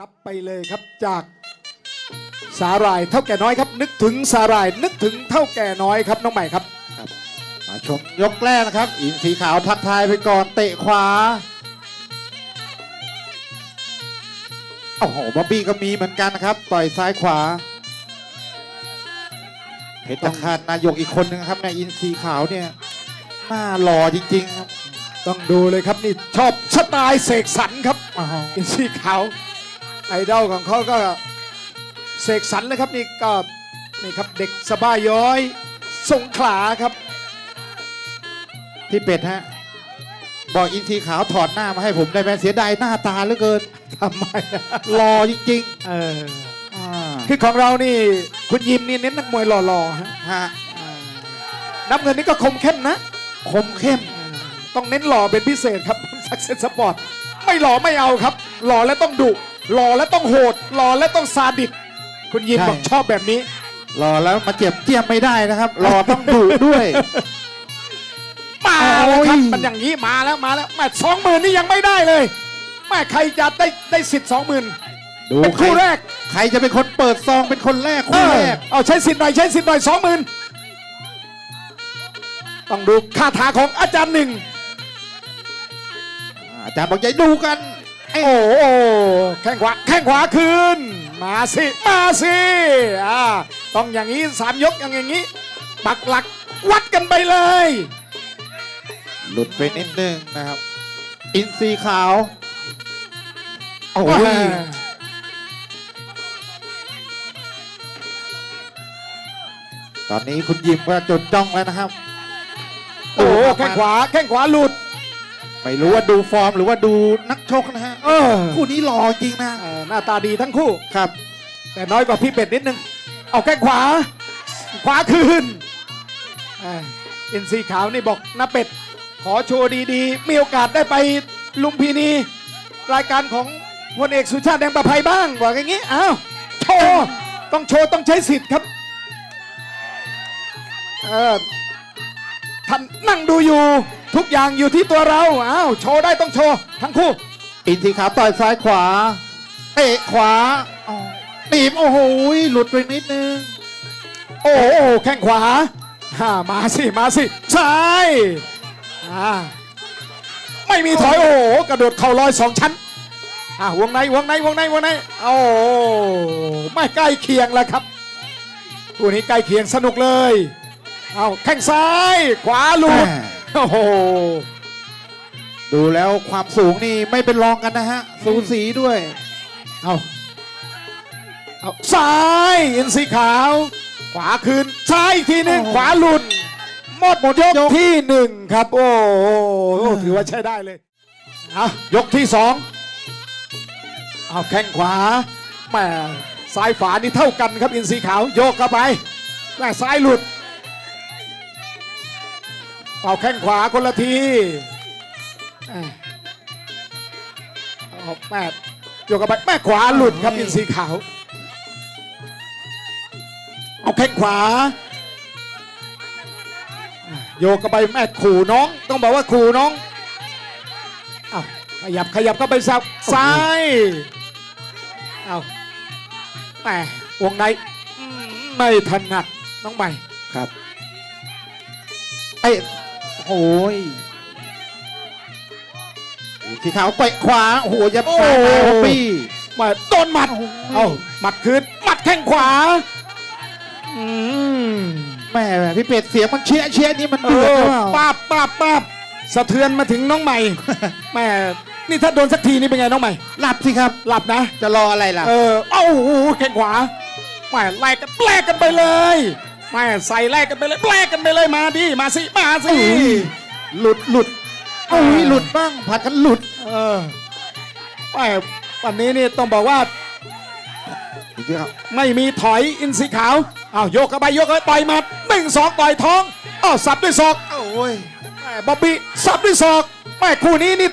รับไปเลยครับจากสาหร่ายเท่าแก่น้อยครับ นึกถึงสาหร่าย นึกถึงเท่าแก่น้อยครับน้องใหม่ครับ มาชมยกแรกนะครับ อินสีขาวทักทายไปก่อนเตะขวา โอ้โหบ๊อบบี้ก็มีเหมือนกันนะครับ ต่อยซ้ายขวา เพชรคาดนายกอีกคนนึงครับในอินสีขาวเนี่ยหน้าหล่อจริงๆครับต้องดูเลยครับนี่ชอบสไตล์เสกสรรครับอ้าวอินซีขาว ไอดอลของเขาก็เสกสรรเลยครับนี่ก็นี่ครับเด็กสบายย้อยสงขลาครับ พี่เป็ดฮะ บอกอินสีขาวถอดหน้ามาให้ผมได้ไหมเสียดายหน้าตาเหลือเกินทำไมอะหล่อจริงเออๆอ่าคือของเรานี่คุณยิมนี่เน้นนักมวยหล่อๆฮะฮะอ่าน้ำเงินนี่ก็คมเข้มนะ คมเข้ม ต้องเน้นหล่อเป็นพิเศษครับ สักเซสสปอร์ต ไม่หล่อไม่เอาครับ หล่อแล้วต้องดุ หล่อแล้วต้องโหดหล่อแล้วต้องซาดิสคุณยิมใช่ บอกชอบแบบนี้หล่อแล้วมาเจ็บเจียมไม่ได้นะครับหล่อต้องดุด้วย มาแล้วครับโอ้ย มันอย่างนี้มาแล้วมาแล้วแม่สองหมื่นนี่ยังไม่ได้เลยแม่ใครจะได้ได้สิทธิ์สองหมื่นดูเป็นใครคู่แรกใครจะเป็นคนเปิดซองเป็นคนแรกเอคู่อแรก เอาใช้สิทธิ์หน่อยใช้สิทธิ์หน่อยสองหมื่นต้องดูคาถาของอาจารย์หนึ่งอาจารย์บอกอย่าดูกัน โอ้โหแข้งขวาแข้งขวาคืน มาสิมาสิอ่าต้องอย่างนี้สามยกอย่างอย่างนี้ปักหลักวัดกันไปเลย หลุดไปนิดนึงนะครับ อินซีขาว โอ้ยตอนนี้คุณยิมก็จดจ้องแล้วนะครับ โอ้โหแข้งขวาแข้งขวาหลุด ไม่รู้ว่าดูฟอร์มหรือว่าดูนักชกนะฮะ เออคู่นี้หล่อจริงนะเออหน้าตาดีทั้งคู่ ครับ แต่น้อยกว่าพี่เป็ดนิดนึง เอาแข้งขวา ขวาคืนอ่าเอ็นซีขาวนี่บอกน้าเป็ด ขอโชว์ดีๆ มีโอกาสได้ไปลุมพินี รายการของพลเอกสุชาติแดงประภัยบ้างบอกอย่างนี้อ้าวโชว์ต้องโชว์ต้องใช้สิทธิ์ครับเออท่านนั่งดูอยู่ทุกอย่างอยู่ที่ตัวเราอ้าวโชว์ได้ต้องโชว์ทั้งคู่ อินสีขาวต่อยซ้ายขวา เตะขวาอ๋อตีบโอ้โหหลุดไปนิดนึง โอ้โหแข้งขวาฮ่ามาสิ มาสิซ้ายอ่าไม่มีถอยโอ้โหกระโดดเข่าลอยสองชั้นอ่าวงในวงในวงในวงในโอ้โหไม่ใกล้เคียงแล้วครับคู่นี้ใกล้เคียงสนุกเลย เอาแข้งซ้าย ขวาหลุดแม่โอ้โห ดูแล้วความสูงนี่ไม่เป็นรองกันนะฮะ สูสีด้วย เอาเอาซ้ายอินสีขาว ขวาคืนซ้ายอีกทีหนึ่งโอ้โหขวาหลุดหมดหมดยกที่หนึ่งครับ โอ้โหถือว่าใช้ได้เลยเอายกที่สองเอาแข้งขวาแม่ซ้ายฝานี่เท่ากันครับอินสีขาวโยกเข้าไปแม่ซ้ายหลุดเอาแข้งขวาคนละที อะเอาแม่โยกเข้าไปแม่ขวาหลุดครับอินสีขาว เอาแข้งขวาโยกเข้าไปแม่ขู่น้อง ต้องบอกว่าขู่น้องเอาขยับขยับเข้าไปสับซ้ายเอาแหมวงในอืมไม่ถนัดน้องใหม่ครับ เอ้ยโอ้ย อินสีขาวไปขวาโอ้โหยับซ้ายมาโอ้ฮอปปี้มาโดนหมัดเอาหมัดคืนหมัดแข้งขวาอืมแม่พี่เป็ดเสียงมันเชียเชียนี่มันเอเดือดหอรือเปล่าป้าบป้าบป้าบสะเทือนมาถึงน้องใหม่ แม่นี่ถ้าโดนสักทีนี่เป็นไงน้องใหม่ หลับสิครับ หลับนะ จะรออะไรล่ะ เออเอ้าโอ้โหแข้งขวาแม่แลกกันแลกกันไปเลยแม่ใส่แลกกันไปเลยแลกกันไปเลยมาดิมาสิมาสิอุ้ยหลุดหลุด โอ้ยหลุดบ้างผัดกันหลุด เออแม่วันนี้นี่ต้องบอกว่าอินสีขาวไม่มีถอยอินสีขาวอ้าวโยกเข้าไปโยกเข้าไปต่อยหมัดหนึ่งสองต่อยท้องอ้าวสับด้วยศอกโอ้ยแม่บ๊อบบี้สับด้วยศอกแม่คู่นี้นี่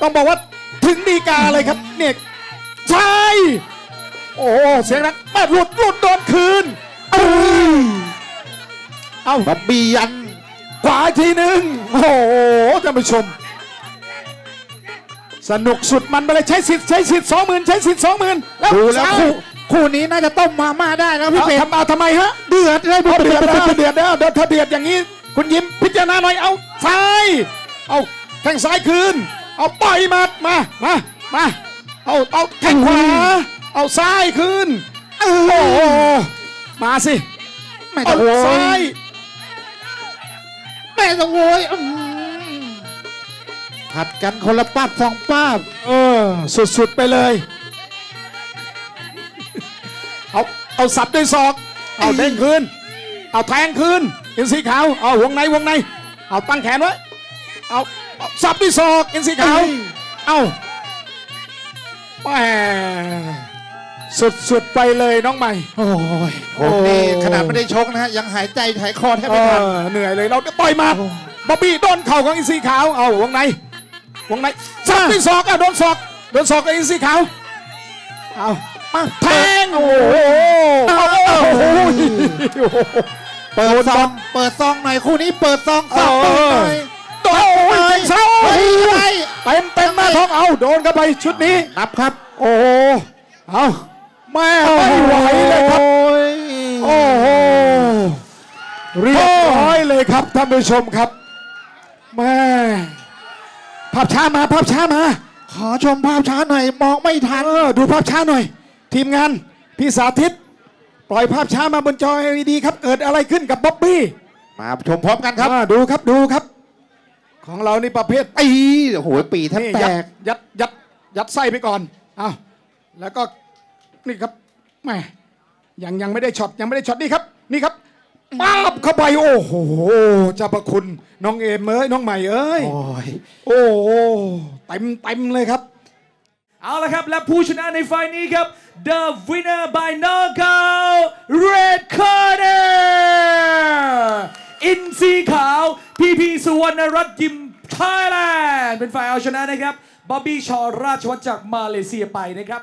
ต้องบอกว่าถึงดีกาเลยครับเนี่ยใช่โอ้โหเสียงนักแม่หลุดหลุดโดนคืนเอ้ยเอ้าบับบี้ยันขวาอีกทีหนึ่งโอ้โหท่านผู้ชม สนุกสุดมันไปเลยใช้สิทธิ์ใช้สิทธิ์สองหมื่นใช้สิทธิ์สองหมื่นแล้วดูแล้วซ้ายคู่คู่นี้น่าจะต้มมาม่าได้นะพี่เอาเป็ดทำเอาทำไมฮะ เดือดเลยเอาเดือดนะเดือดนะเดือดถ้าเดือดอย่างนี้ คุณยิ้มพิจารณาหน่อยเอาซ้ายเอาแข้งซ้ายคืน เอาปล่อยหมัดมามามาเอาเอาแข้งขวาเอาซ้ายคืนโอ้โหมาสิไม่เอาต้องโวยซ้ายไม่ต้องโวยอื้อหือผัดกันคนละป้าบสองป้าบเออ สุดๆไปเลย เอา เอาสับด้วยศอก เอาเด้งคืน เอาแทงคืนอินสีขาว เอาวงในวงใน เอาตั้งแขนไว้ เอาเอาสับด้วยศอกอินสีขาว เอาแหม สุดๆไปเลยน้องใหม่ โอ้ยผมนี่โอ้ขนาดไม่ได้ชกนะฮะยังหายใจหายคอแทบเอไม่ทันอเหนื่อยเลยเราต่อยหมาโอ้บ๊อบบี้โดนเข่าของอินซีขาวเอาวงในวงในสับด้วยศอกอะโดนศอกโดนศอกกับอินซีขาวเอามาแทงโอ้โหโอ้โหเปิดซองเปิดซองหน่อยคู่นี้เปิดซองซองเปิดหน่อยโดนโอ้ยเศร้าเฮ้ยอะไรเต็มเต็มหน้าท้องเอาโดนเข้าไปชุดนี้นับครับ โอ้โหเอา แม่ไม่ไหวเลยครับโอ้ยโอ้โห เรียบร้อยเลยครับท่านผู้ชมครับแม่ภาพช้ามาภาพช้ามา ขอชมภาพช้าหน่อยมองไม่ทันเออดูภาพช้าหน่อย ทีมงานพี่สาธิต ปล่อยภาพช้ามาบนจอ LED ครับ เกิดอะไรขึ้นกับบ๊อบบี้มาชมพร้อมกันครับอ่าดูครับดูครับ ของเรานี่ประเภทปีโอ้โหปีแทบนี่แตยัดกยัดยัดยัดไส้ไปก่อนอ้าวแล้วก็ นี่ครับแหม่ยังยังไม่ได้ช็อตยังไม่ได้ช็อตนี่ครับนี่ครับป้าบเข้าไปโอ้โหเจ้าประคุณน้องเอมเอ้ยน้องใหม่เอ้ยโอ้ยโอ้โหเต็มเต็มเลยครับ เอาละครับและผู้ชนะในไฟล์นี้ครับ The winner by knockout red corner อินซีขาวพีพีสุวรรณรัตน์ยิมไทยแลนด์เป็นฝ่ายเอาชนะนะครับบ๊อบบี้ชอราชวัฒน์จากมาเลเซียไปนะครับ